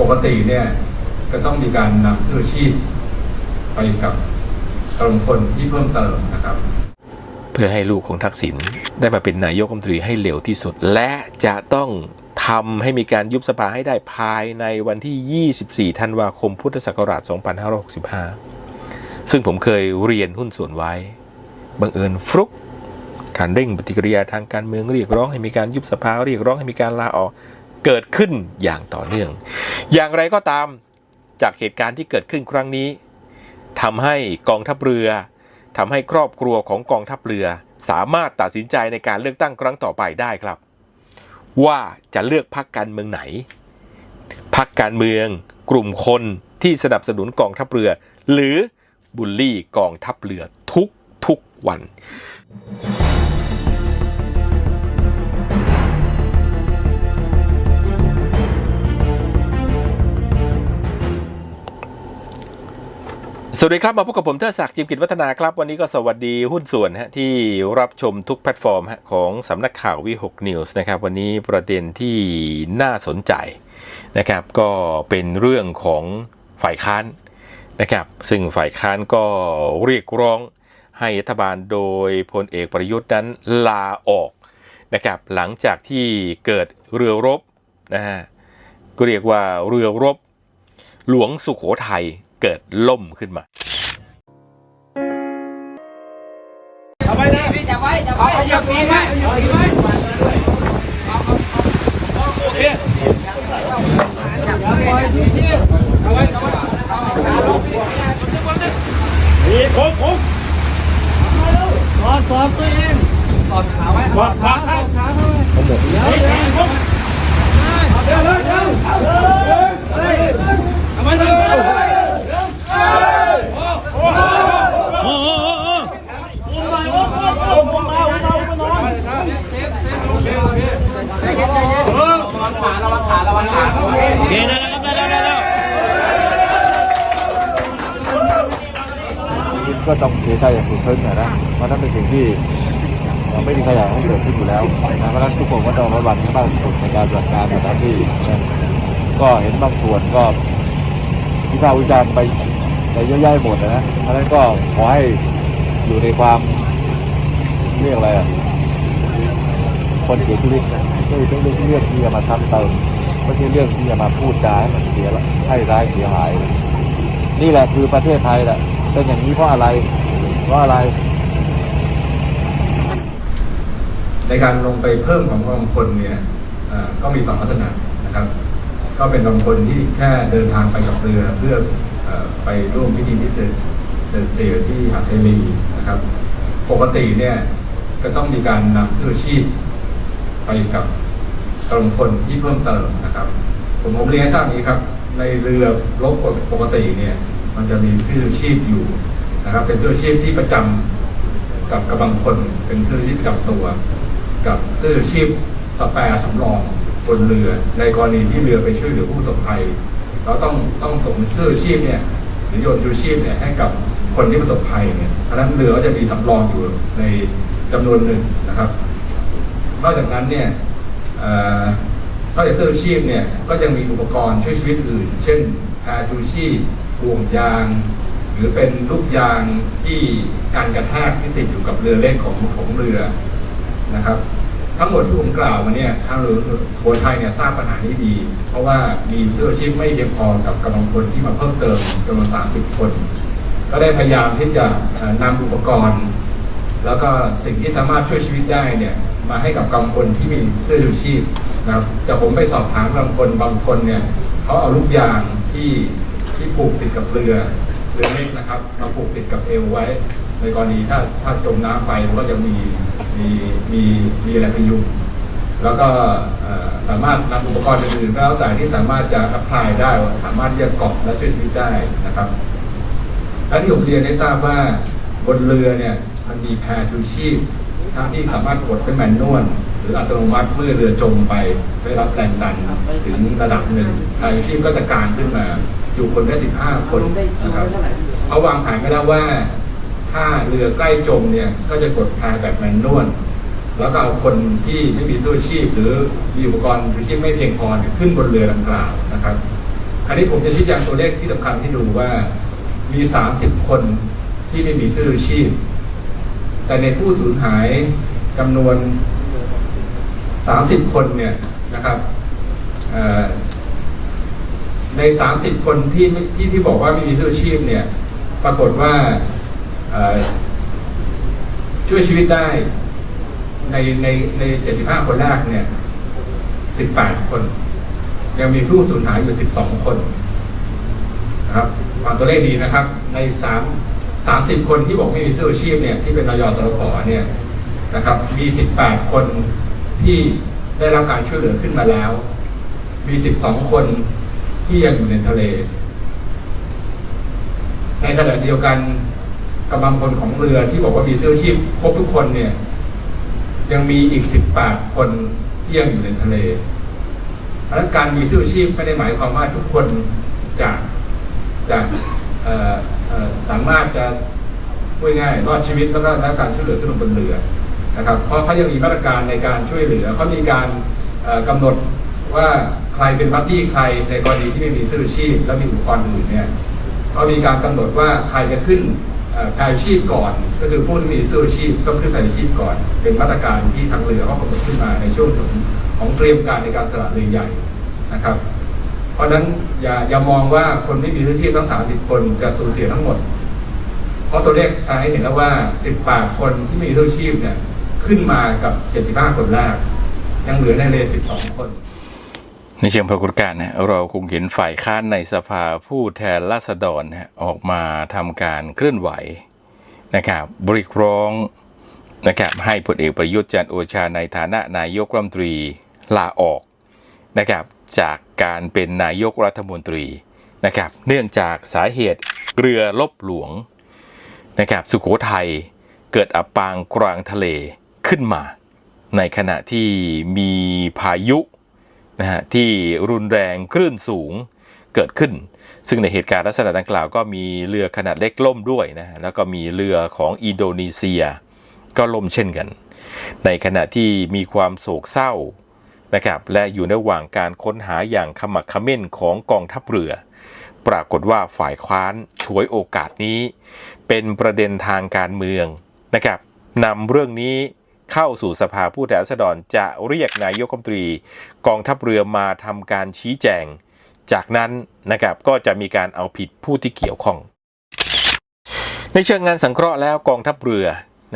ปกติเนี่ยก็ต้องมีการนำเสื้อชีพไปกับกำลังพลที่เพิ่มเติมนะครับ เพื่อให้ลูกของทักษิณได้มาเป็นนายกรัฐมนตรีให้เร็วที่สุด และจะต้องทำให้มีการยุบสภาให้ได้ภายในวันที่ 24 ธันวาคม พุทธศักราช 2565 ซึ่งผมเคยเรียนหุ้นส่วนไว้ บังเอิญฟลุกการเร่งปฏิกิริยาทางการเมืองเรียกร้องให้มีการยุบสภาเรียกร้องให้มีการลาออก เกิดขึ้นอย่างต่อเนื่อง อย่างไรก็ตามจากเหตุการณ์ที่เกิดขึ้นครั้งนี้ทำให้กองทัพเรือทำให้ครอบครัวของกองทัพเรือ สามารถตัดสินใจในการเลือกตั้งครั้งต่อไปได้ครับ ว่าจะเลือกพรรคการเมืองไหนพรรคการเมือง กลุ่มคนที่สนับสนุนกองทัพเรือ หรือบุลลี่กองทัพเรือทุกทุกวัน สวัสดีครับ มาพบกับผมเทอศักดิ์จิมกิจวัฒนาครับ วันนี้ก็สวัสดีหุ้นส่วนฮะที่รับชมทุกแพลตฟอร์มฮะของสำนักข่าววิหกนิวส์นะครับวันนี้ประเด็นที่น่าสนใจนะครับก็เป็นเรื่องของฝ่ายค้านนะครับซึ่งฝ่ายค้านก็เรียกร้องให้รัฐบาลโดยพลเอกประยุทธ์นั้นลาออกนะครับหลังจากที่เกิดเรือรบนะฮะก็เรียกว่าเรือรบหลวงสุขโขทัย เกิดล่มขึ้นมาจับไว้นะพี่จับไว้จับไว้เหยียบปีนไว้เหยียบปีนไว้โอเคจับไว้จับไว้จับไว้นี่ผมผมถอดถอดตัวเองถอดขาไว้ถอดขาถอดขาไว้ผมหมดเดี๋ยวเดี๋ยวเดี๋ยวเดี๋ยวเดี๋ยวเฮ้ยทำไมถึ ก็ต้องเสียใจอย่างสุดซึ้งนะนะเพราะนั่นเป็นสิ่งที่เราไม่มีใครอยากให้เกิดขึ้นอยู่แล้วนะเพราะฉะนั้นทุกคนก็ต้องระวังให้มากที่สุดในการปฏิบัติการในหน้าที่ ก็เห็นบางส่วนก็วิพากษ์วิจารณ์ไป ไปเยอะแยะหมดนะเพราะฉะนั้นก็ขอให้อยู่ในความเรียกอะไรอะคนเสียชีวิตนะไม่ใช่เรื่องเรื่องที่จะมาทำเติมไม่ใช่เรื่องที่จะมาพูดจาให้มันเสียละให้ร้ายเสียหาย นี่แหละคือประเทศไทยแหละเป็นอย่างนี้เพราะอะไรเพราะอะไร ในการลงไปเพิ่มของกำลังพลเนี่ยก็มีสองลักษณะนะครับ ก็เป็นกำลังพลที่แค่เดินทางไปกับเรือเพื่อ ไปร่วมพิธีพิเศษเดินเตียที่หาดไซรีนะครับ ปกติเนี่ยก็ต้องมีการนำเสื้อชีพไปกับกำลังพลที่เพิ่มเติมนะครับ ผมผมเรียนให้ทราบอย่างนี้ครับ ในเรือรบปกติเนี่ยมันจะมีเสื้อชีพอยู่นะครับ เป็นเสื้อชีพที่ประจำกับกำลังพลเป็นเสื้อชีพประจำตัว กับเสื้อชีพสแปร์สำรองบนเรือ ในกรณีที่เรือไปช่วยเหลือผู้สบภัย เราต้องต้องส่งเสื้อชีพเนี่ยหรือโยนชูชีพเนี่ยให้กับคนที่ประสบภัยเนี่ยเพราะนั้นเรือก็จะมีสำรองอยู่ในจำนวนหนึ่งนะครับ นอกจากนั้นเนี่ยอนอกจากเสื้อชีพเนี่ยก็ยังมีอุปกรณ์ช่วยชีวิตอื่น เช่นแพชูชีพบ่วงยาง หรือเป็นลูกยางที่การกระแทกที่ติดอยู่กับเรือเล่นของของเรือนะครับ ทั้งหมดที่ผมกล่าวมาเนี่ยทางเรือโขไทยเนี่ยทราบปัญหานี้ดี เพราะว่ามีเสื้อชีพไม่เพียงพอกับกำลังพลที่มาเพิ่มเติมจำนวน 30 คน ก็ได้พยายามที่จะเอ่อนำอุปกรณ์ แล้วก็สิ่งที่สามารถช่วยชีวิตได้เนี่ยมาให้กับกำลังพลที่มีเสื้อชูชีพนะครับแต่ผมไปสอบถามกำลังพลบางคนเนี่ยเขาเอาลูกยางที่ที่ผูกติดกับเรือเรือเล็กนะครับมาผูกติดกับเอวไว้ ในกรณีถ้าถ้าจมน้ำไปมันก็จะมี มีมีมีอะไรพยุงแล้วก็สามารถนำอุปกรณ์อื่นๆแล้วแต่ที่สามารถจะอัพพลายได้ว่าสามารถที่จะเกาะและช่วยชีวิตได้นะครับและที่ผมเรียนให้ทราบว่าบนเรือเนี่ยมันมีแพรชูชีพทั้งที่สามารถกดเป็นแมนนวลหรืออัตโนมัติเมื่อเรือจมไปได้รับแรงดันถึงระดับหนึ่งแพรชูชีพก็จะกางขึ้นมาอยู่คนได้15 คนนะครับเขาวางแผนไม่ได้ว่า ถ้าเรือใกล้จมเนี่ยก็จะกดแพรแบบแมนนวลแล้วก็เอาคนที่ไม่มีเสื้อชีพ หรือมีอุปกรณ์ชูชีพไม่เพียงพอขึ้นบนเรือดังกล่าวนะครับ คราวนี้ผมจะชี้แจงตัวเลขที่สำคัญให้ดูว่ามี 30 คนที่ไม่มีเสื้อชีพ แต่ในผู้สูญหายจำนวน 30 คนเนี่ยนะครับใน 30 คนที่ที่ที่บอกว่าไม่มีเสื้อชีพเนี่ยปรากฏว่า ช่วยชีวิตได้ในในใน 75 คนแรกเนี่ย 18 คน ยังมีผู้สูญหายอยู่ 12 คนนะครับฟังตัวเลขดีนะครับ ใน 3 30 คนที่บอกไม่มีเสื้อชูชีพเนี่ยที่เป็นนยสรขเนี่ยนะครับ มี 18 คนที่ได้รับการช่วยเหลือขึ้นมาแล้ว มี 12 คนที่ยังอยู่ในทะเล ในขณะเดียวกัน กำลังพลของเรือที่บอกว่ามีเสื้อชีพครบทุกคนเนี่ยยังมีอีก18คนที่ยังอยู่ในทะเลเพราะฉะนั้นการมีเสื้อชีพไม่ได้หมายความว่าทุกคนจะจะสามารถจะพูดง่ายๆรอดชีวิตแล้วก็ได้รับการช่วยเหลือขึ้นบนเรือนะครับ เพราะเขายังมีมาตรการในการช่วยเหลือเขามีการเอ่อกำหนดว่าใครเป็นบัดดี้ใครในกรณีที่ไม่มีเสื้อชีพ และมีอุปกรณ์อื่นเนี่ยเขามีการกำหนดว่าใครจะขึ้น แพชูชีพก่อน ก็คือผู้ที่มีเสื้อชีพต้องขึ้นแพชูชีพก่อน เป็นมาตรการที่ทางเรือเขากำหนดขึ้นมาในช่วงของของเตรียมการในการสละเรือใหญ่นะครับ เพราะฉะนั้นอย่าอย่ามองว่าคนไม่มีเสื้อชีพทั้ง 30 คนจะสูญเสียทั้งหมด เพราะตัวเลขแสดงให้เห็นแล้วว่า 18 คนที่ไม่มีเสื้อชีพเนี่ยขึ้นมากับ 75 คนแรกยังเหลือในทะเล12 คน ในเชิงปรากฏการณ์นะเราคงเห็นฝ่ายค้านในสภาผู้แทนราษฎรออกมาทำการเคลื่อนไหวนะครับบริกร้องนะครับให้พลเอกประยุทธ์จันโอชาในฐานะนายกรัฐมนตรีลาออกนะครับจากการเป็นนายกรัฐมนตรีนะครับเนื่องจากสาเหตุเรือลบหลวงนะครับสุโขทัยเกิดอับปางกลางทะเลขึ้นมา ในขณะที่มีพายุ นะฮะที่รุนแรงคลื่นสูงเกิดขึ้น ซึ่งในเหตุการณ์ลักษณะดังกล่าวก็มีเรือขนาดเล็กล่มด้วยนะแล้วก็มีเรือของอินโดนีเซีย ก็ล่มเช่นกัน ในขณะที่มีความโศกเศร้านะครับและอยู่ในระหว่างการค้นหาอย่างขมักขม้นของกองทัพเรือ ปรากฏว่าฝ่ายคว้านฉวยโอกาสนี้ เป็นประเด็นทางการเมืองนะครับนำเรื่องนี้ เข้าสู่สภาผู้แทนราษฎรจะเรียกนายกรัฐมนตรี กองทัพเรือมาทำการชี้แจง จากนั้นนะครับก็จะมีการเอาผิดผู้ที่เกี่ยวข้อง ในเชิงงานสังเคราะห์แล้วกองทัพเรือ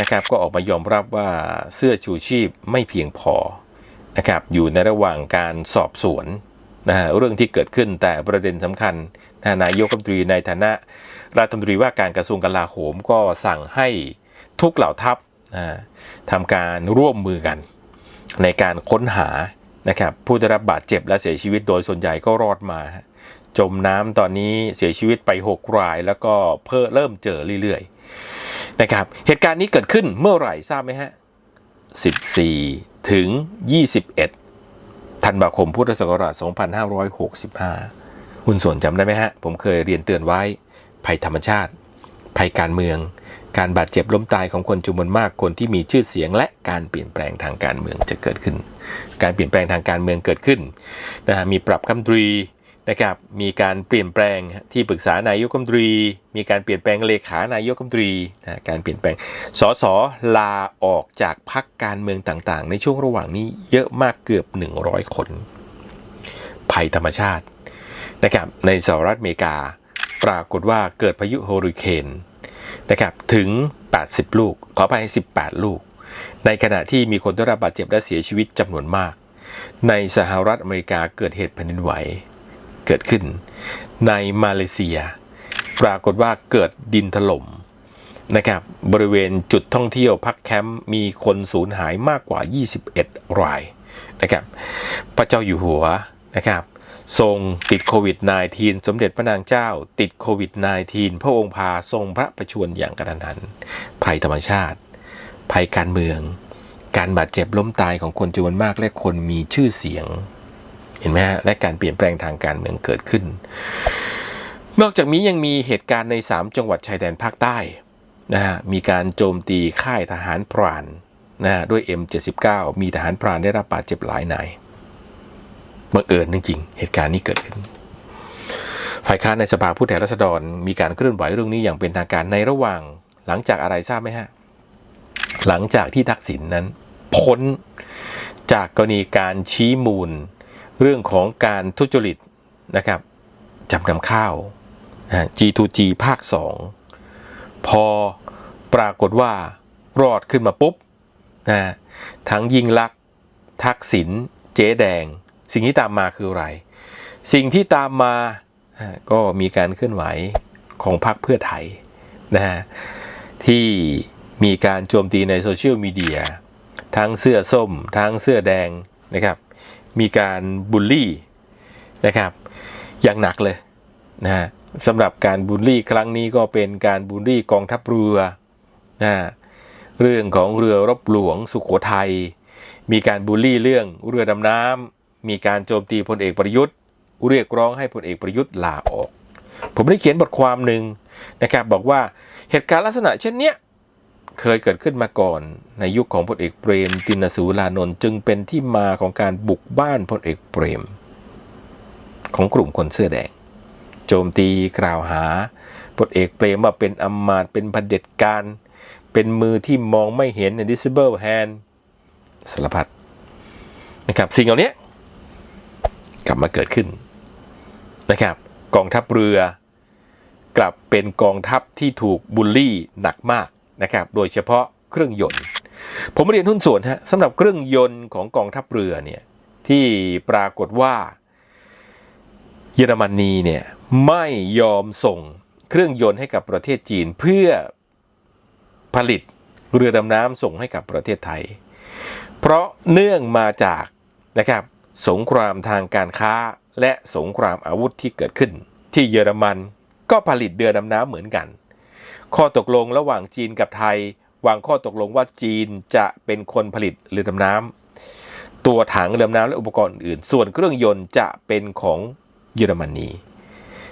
นะครับก็ออกมายอมรับว่าเสื้อชูชีพไม่เพียงพอนะครับอยู่ในระหว่างการสอบสวนนะฮะเรื่องที่เกิดขึ้นแต่ประเด็นสำคัญนะนายกรัฐมนตรีในฐานะรัฐมนตรีว่าการกระทรวงกลาโหมก็สั่งให้ทุกเหล่าทัพ ทำการร่วมมือกัน ในการค้นหานะครับผู้ได้รับบาดเจ็บและเสียชีวิตโดยส่วนใหญ่ก็รอดมา จมน้ำตอนนี้เสียชีวิตไป 6 ราย แล้วก็เพิ่มเริ่มเจอเรื่อยๆนะครับเหตุการณ์นี้เกิดขึ้นเมื่อไหร่ทราบไหมฮะ 14 ถึง 21 ธันวาคมพุทธศักราช 2565 คุณส่วนจำได้ไหมฮะ ผมเคยเรียนเตือนไว้ภัยธรรมชาติ ภัยการเมือง การบาดเจ็บล้มตายของคนจำนวนมากคนที่มีชื่อเสียง และการเปลี่ยนแปลงทางการเมืองจะเกิดขึ้น การเปลี่ยนแปลงทางการเมืองเกิดขึ้นนะฮะมีปรับคำตรีนะครับมีการเปลี่ยนแปลงที่ปรึกษานายกรัฐมนตรี มีการเปลี่ยนแปลงเลขานายกรัฐมนตรีนะการเปลี่ยนแปลงสสลาออกจากพรรคการเมืองต่างๆ ในช่วงระหว่างนี้เยอะมากเกือบ 100 คน ภัยธรรมชาตินะครับในสหรัฐอเมริกา ปรากฏว่าเกิดพายุเฮอริเคน นะครับถึง 80 ลูก ขอไป 18 ลูก ในขณะที่มีคนได้รับบาดเจ็บและเสียชีวิตจำนวนมาก ในสหรัฐอเมริกาเกิดเหตุแผ่นดินไหวเกิดขึ้น ในมาเลเซีย ปรากฏว่าเกิดดินถล่มนะครับบริเวณจุดท่องเที่ยวพักแคมป์มีคนสูญหายมากกว่า 21 รายนะครับพระเจ้าอยู่หัวนะครับ ทรงติดโควิด -19 สมเด็จพระนางเจ้า ติดโควิด -19 พระองค์พาทรงพระประชวรอย่างกระทันหัน ภัยธรรมชาติ ภัยการเมือง การบาดเจ็บล้มตายของคนจำนวนมากและคนมีชื่อเสียง เห็นไหมฮะ และการเปลี่ยนแปลงทางการเมืองเกิดขึ้น นอกจากนี้ยังมีเหตุการณ์ใน 3 จังหวัดชายแดนภาคใต้นะฮะ มีการโจมตีค่ายทหารพรานนะฮะด้วย M79 มีทหารพรานได้รับบาดเจ็บหลายนาย บังเอิญจริงๆเหตุการณ์นี้เกิดขึ้น ฝ่ายค้านในสภาผู้แทนราษฎร มีการเคลื่อนไหวเรื่องนี้อย่างเป็นทางการในระหว่างหลังจากอะไรทราบไหมฮะ หลังจากที่ทักษิณนนั้น พ้นจากกรณีการชี้มูล เรื่องของการทุจริตนะครับจำนำข้าว G2G ภาค 2 พอปรากฏว่ารอดขึ้นมาปุ๊บนะทั้งยิ่งลักษณ์ทักษิณเจ๊แดง สิ่งที่ตามมาคืออะไร สิ่งที่ตามมาก็มีการเคลื่อนไหวของพรรคเพื่อไทยนะฮะที่มีการโจมตีในโซเชียลมีเดียทั้งเสื้อส้ม ทั้งเสื้อแดงนะครับ มีการบูลลี่นะครับ อย่างหนักเลยนะฮะสำหรับการบูลลี่ครั้งนี้ก็เป็นการบูลลี่กองทัพเรือนะฮะเรื่องของเรือรบหลวงสุขโขทัยมีการบูลลี่เรื่องเรือดำน้ำ มีการโจมตีพลเอกประยุทธ์ เรียกร้องให้พลเอกประยุทธ์ลาออก ผมได้เขียนบทความหนึ่งนะครับบอกว่าเหตุการณ์ลักษณะเช่นเนี้ยเคยเกิดขึ้นมาก่อนในยุคของพลเอกเปรม ตินสูรานนท์จึงเป็นที่มาของการบุกบ้านพลเอกเปรม ของกลุ่มคนเสื้อแดง โจมตีกล่าวหาพลเอกเปรมว่าเป็นอำมาตย์เป็นเผด็จการ เป็นมือที่มองไม่เห็น invisible hand สารพัดนะครับสิ่งเหล่านี้ กลับมาเกิดขึ้นนะครับ กองทัพเรือกลับเป็นกองทัพที่ถูกบูลลี่หนักมากนะครับ โดยเฉพาะเครื่องยนต์ ผมเรียนหุ้นส่วนฮะสำหรับเครื่องยนต์ของกองทัพเรือเนี่ยที่ปรากฏว่า เยอรมนีเนี่ยไม่ยอมส่งเครื่องยนต์ให้กับประเทศจีนเพื่อผลิตเรือดำน้ำส่งให้กับประเทศไทย เพราะเนื่องมาจากนะครับ สงครามทางการค้า และสงครามอาวุธที่เกิดขึ้น ที่เยอรมันก็ผลิตเรือดำน้ำเหมือนกัน ข้อตกลงระหว่างจีนกับไทยวางข้อตกลงว่าจีนจะเป็นคนผลิตเรือดำน้ำตัวถังเรือดำน้ำและอุปกรณ์อื่น ส่วนเครื่องยนต์จะเป็นของเยอรมนี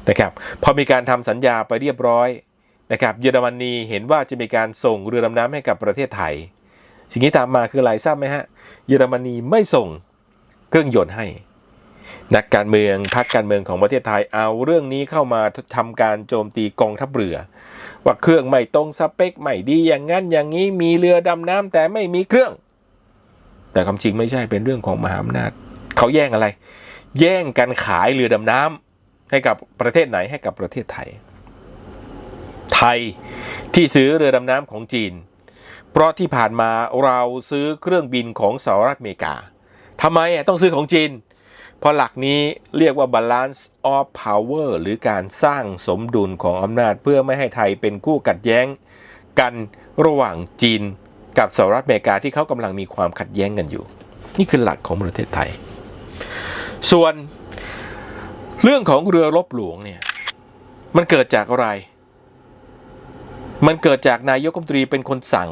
นะครับพอมีการทำสัญญาไปเรียบร้อยนะครับเยอรมนีเห็นว่าจะมีการส่งเรือดำน้ำให้กับประเทศไทย สิ่งที่ตามมาคืออะไรทราบไหมฮะเยอรมนีไม่ส่ง เครื่องยนต์ให้ นักการเมืองพรรคการเมืองของประเทศไทยเอาเรื่องนี้เข้ามาทำการโจมตีกองทัพเรือ ว่าเครื่องไม่ตรงสเปคไม่ดีอย่างนั้นอย่างนี้มีเรือดำน้ำแต่ไม่มีเครื่อง แต่ความจริงไม่ใช่เป็นเรื่องของมหาอำนาจเขาแย่งอะไร แย่งกันขายเรือดำน้ำให้กับประเทศไหนให้กับประเทศไทย ไทยที่ซื้อเรือดำน้ำของจีน เพราะที่ผ่านมาเราซื้อเครื่องบินของสหรัฐอเมริกา ทำไมอะต้องซื้อของจีน เพราะหลักนี้เรียกว่า balance of power หรือการสร้างสมดุลของอำนาจเพื่อไม่ให้ไทยเป็นคู่กัดแย้ง กันระหว่างจีนกับสหรัฐอเมริกาที่เขากำลังมีความขัดแย้งกันอยู่ นี่คือหลักของประเทศไทย ส่วนเรื่องของเรือรบหลวงเนี่ยมันเกิดจากอะไร มันเกิดจากนายกรัฐมนตรีเป็นคนสั่ง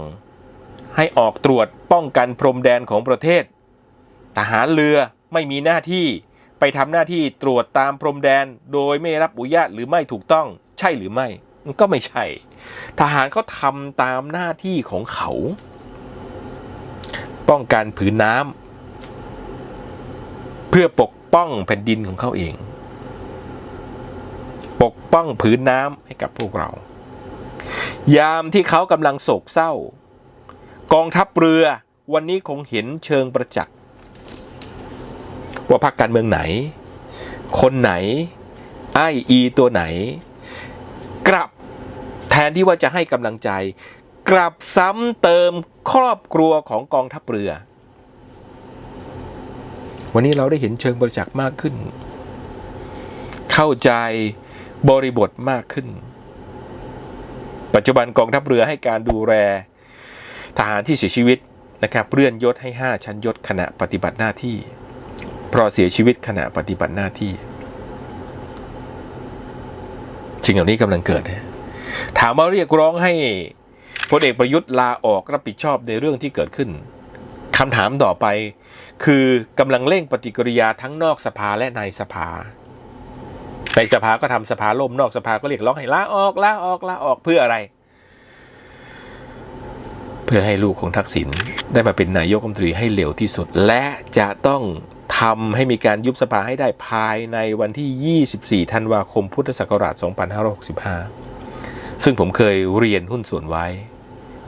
ให้ออกตรวจป้องกันพรมแดนของประเทศ ทหารเรือไม่มีหน้าที่ ไปทำหน้าที่ตรวจตามพรมแดน โดยไม่รับอนุญาตหรือไม่ถูกต้อง ใช่หรือไม่ก็ไม่ใช่ ทหารเขาทำตามหน้าที่ของเขา ป้องกันผืนน้ำเพื่อปกป้องแผ่นดินของเขาเอง ปกป้องผืนน้ำให้กับพวกเรา ยามที่เขากำลังโศกเศร้า กองทัพเรือวันนี้คงเห็นเชิงประจักษ์ ว่าพรรคการเมืองไหน คนไหนไออีตัวไหน กลับแทนที่ว่าจะให้กำลังใจ กลับซ้ำเติมครอบครัวของกองทัพเรือ วันนี้เราได้เห็นเชิงประจักษ์มากขึ้น เข้าใจบริบทมากขึ้น ปัจจุบันกองทัพเรือให้การดูแลทหารที่เสียชีวิตนะครับเลื่อนยศให้ 5 ชั้นยศขณะปฏิบัติหน้าที่ เพราะเสียชีวิตขณะปฏิบัติหน้าที่สิ่งเหล่านี้กำลังเกิด ถามว่าเรียกร้องให้พลเอกประยุทธ์ลาออกรับผิดชอบในเรื่องที่เกิดขึ้นคำถามต่อไป คือกำลังเร่งปฏิกิริยาทั้งนอกสภาและในสภาในสภาก็ทำสภาล่มนอกสภาก็เรียกร้องให้ลาออกลาออกลาออกเพื่ออะไร เพื่อให้ลูกของทักษิณได้มาเป็นนายกรัฐมนตรีให้เร็วที่สุด และจะต้อง ทำให้มีการยุบสภาให้ได้ภายในวันที่ 24 ธันวาคม พุทธศักราช 2565 ซึ่งผมเคยเรียนหุ้นส่วนไว้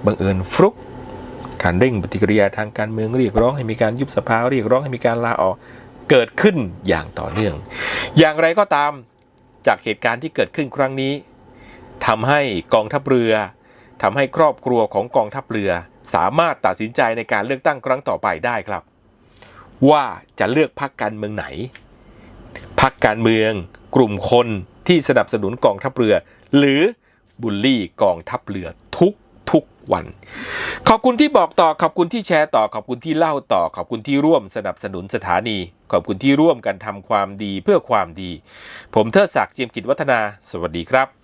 บังเอิญฟลุกการเร่งปฏิกิริยาทางการเมืองเรียกร้องให้มีการยุบสภาเรียกร้องให้มีการลาออกเกิดขึ้นอย่างต่อเนื่อง อย่างไรก็ตามจากเหตุการณ์ที่เกิดขึ้นครั้งนี้ทำให้กองทัพเรือทำให้ครอบครัวของกองทัพเรือ สามารถตัดสินใจในการเลือกตั้งครั้งต่อไปได้ครับ ว่าจะเลือกพรรคการเมืองไหนพรรคการเมืองกลุ่มคนที่สนับสนุนกองทัพเรือ หรือบูลลี่กองทัพเรือทุกทุกๆวัน ขอบคุณที่บอกต่อขอบคุณที่แชร์ต่อขอบคุณที่เล่าต่อขอบคุณที่ร่วมสนับสนุนสถานี ขอบคุณที่ร่วมกันทำความดีเพื่อความดี ผมเทิดศักดิ์เจียมกิจวัฒนา สวัสดีครับ